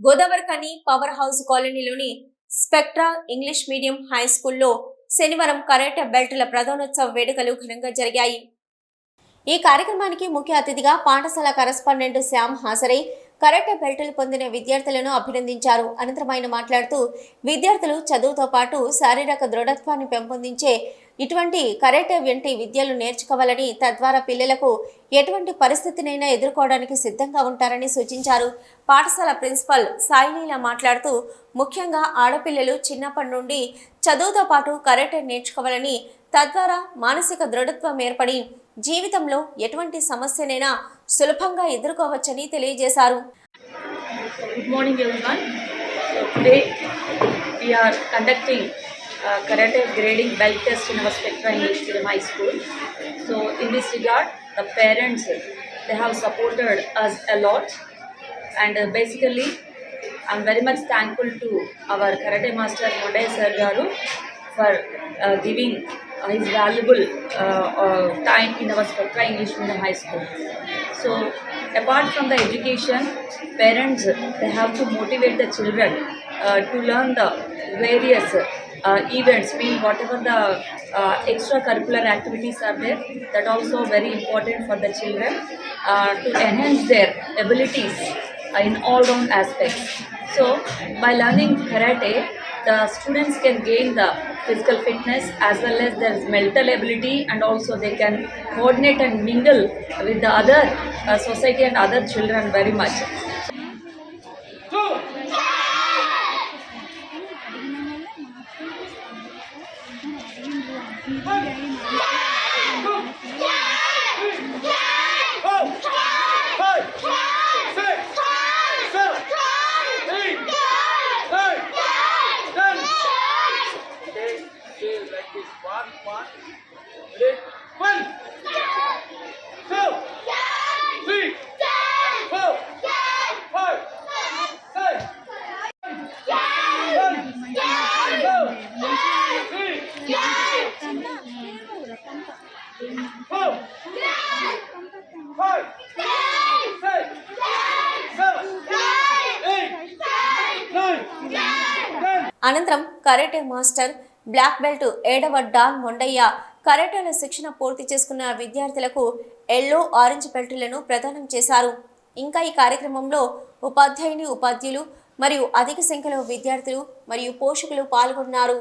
Godavarikhani power house కాలనీలోని spectra English medium high స్కూల్లో శనివారం కరాటే బెల్టుల ప్రధానోత్సవ వేడుకలు ఘనంగా జరిగాయి. ఈ కార్యక్రమానికి ముఖ్య అతిథిగా పాఠశాల కరెస్పాండెంట్ శ్యామ్ హాజరై కరాటే బెల్టులు పొందిన విద్యార్థులను అభినందించారు. అనంతరం ఆయన మాట్లాడుతూ విద్యార్థులు చదువుతో పాటు శారీరక దృఢత్వాన్ని పెంపొందించే ఇటువంటి కరాటే వంటి విద్యలు నేర్చుకోవాలని తద్వారా పిల్లలకు ఎటువంటి పరిస్థితినైనా ఎదుర్కోవడానికి సిద్ధంగా ఉంటారని సూచించారు పాఠశాల ప్రిన్సిపల్ సాయిలీల మాట్లాడుతూ ముఖ్యంగా ఆడపిల్లలు చిన్నప్పటి నుండి చదువుతో పాటు కరాటే నేర్చుకోవాలని తద్వారా మానసిక దృఢత్వం ఏర్పడి జీవితంలో ఎటువంటి సమస్యనైనా సులభంగా ఎదుర్కోవచ్చని తెలియజేశారు good morning everyone. Today we are conducting uh, karate grading belt test in our Spectra English Medium High School. So in this regard, the parents they have supported us a lot, and uh, basically, I'm very much thankful to our karate master Monday Sir Garu for uh, giving his valuable uh, uh, time in our Spectra English Medium High School. So apart from the education, parents they have to motivate the children uh, to learn the various uh, events, mean whatever the uh, extracurricular activities are there, that also very important for the children uh, to enhance their abilities in all round aspects. So by learning karate, the students can gain the physical fitness as well as their mental ability and also they can coordinate and mingle with the other uh, society and other children very much. 二点一毛六 అనంతరం karate master black belt ఏడవ dan Mondaiah కరాటేల శిక్షణ పూర్తి చేసుకున్న విద్యార్థులకు yellow orange బెల్టులను ప్రదానం చేశారు. ఇంకా ఈ కార్యక్రమంలో ఉపాధ్యాయుని ఉపాధ్యులు మరియు అధిక సంఖ్యలో విద్యార్థులు మరియు పోషకులు పాల్గొన్నారు.